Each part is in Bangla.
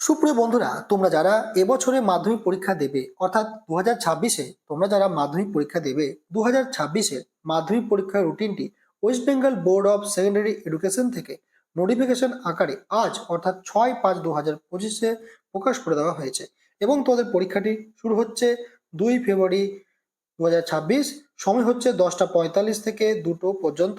সুপ্রিয় বন্ধুরা, তোমরা যারা এবছরে মাধ্যমিক পরীক্ষা দেবে, অর্থাৎ দু হাজার ছাব্বিশে তোমরা যারা মাধ্যমিক পরীক্ষা দেবে দু হাজার ছাব্বিশে মাধ্যমিক পরীক্ষার রুটিনটি West Bengal board of secondary education থেকে নোটিফিকেশন আকারে আজ, অর্থাৎ ছয় পাঁচ দু হাজার পঁচিশে প্রকাশ করে দেওয়া হয়েছে এবং তোমাদের পরীক্ষাটি শুরু হচ্ছে দুই ফেব্রুয়ারি দু হাজার ছাব্বিশ, সময় হচ্ছে দশটা পঁয়তাল্লিশ থেকে দুটো পর্যন্ত।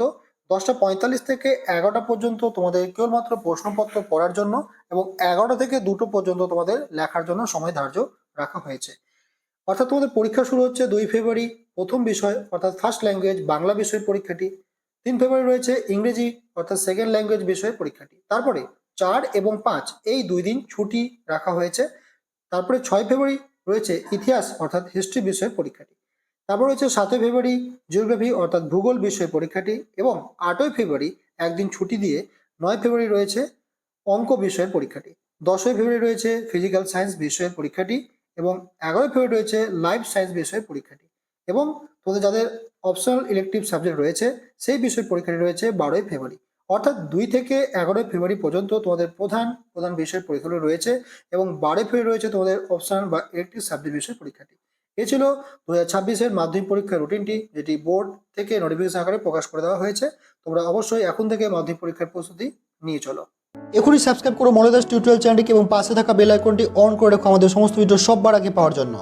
দশটা পঁয়তাল্লিশ থেকে এগারোটা পর্যন্ত তোমাদের কেবলমাত্র প্রশ্নপত্র পড়ার জন্য এবং এগারোটা থেকে দুটো পর্যন্ত তোমাদের লেখার জন্য সময় ধার্য রাখা হয়েছে। অর্থাৎ তোমাদের পরীক্ষা শুরু হচ্ছে দুই ফেব্রুয়ারি, প্রথম বিষয় অর্থাৎ ফার্স্ট ল্যাঙ্গুয়েজ বাংলা বিষয়ের পরীক্ষাটি। তিন ফেব্রুয়ারি রয়েছে ইংরেজি অর্থাৎ সেকেন্ড ল্যাঙ্গুয়েজ বিষয়ের পরীক্ষাটি। তারপরে চার এবং পাঁচ এই দুই দিন ছুটি রাখা হয়েছে। তারপরে ছয় ফেব্রুয়ারি রয়েছে ইতিহাস অর্থাৎ হিস্ট্রি বিষয় পরীক্ষাটি। তারপর রয়েছে সাতই ফেব্রুয়ারি জিওগ্রাফি অর্থাৎ ভূগোল বিষয় পরীক্ষাটি এবং আটই ফেব্রুয়ারি একদিন ছুটি দিয়ে নয় ফেব্রুয়ারি রয়েছে অঙ্ক বিষয়ের পরীক্ষাটি। দশই ফেব্রুয়ারি রয়েছে ফিজিক্যাল সায়েন্স বিষয়ের পরীক্ষাটি এবং এগারোই ফেব্রুয়ারি রয়েছে লাইফ সায়েন্স বিষয়ের পরীক্ষাটি এবং তোমাদের যাদের অপশনাল ইলেকটিভ সাবজেক্ট রয়েছে সেই বিষয় পরীক্ষাটি রয়েছে বারোই ফেব্রুয়ারি। অর্থাৎ দুই থেকে এগারোই ফেব্রুয়ারি পর্যন্ত তোমাদের প্রধান প্রধান বিষয়ের পরীক্ষাগুলো রয়েছে এবং বারোই ফেব্রুয়ারি রয়েছে তোমাদের অপশনাল বা ইলেকটিভ সাবজেক্ট বিষয়ের পরীক্ষাটি। এ ছিল দু হাজার ছাব্বিশের মাধ্যমিক পরীক্ষার রুটিনটি, যেটি বোর্ড থেকে নোটিফিকেশন আকারে প্রকাশ করে দেওয়া হয়েছে। তোমরা অবশ্যই এখন থেকে মাধ্যমিক পরীক্ষার প্রস্তুতি নিয়ে চলো। এখনই সাবস্ক্রাইব করো মনোদাস টিউটোরিয়াল চ্যানেলটিকে এবং পাশে থাকা বেল আইকনটি অন করে রাখো আমাদের সমস্ত ভিডিও সববার আগে পাওয়ার জন্য।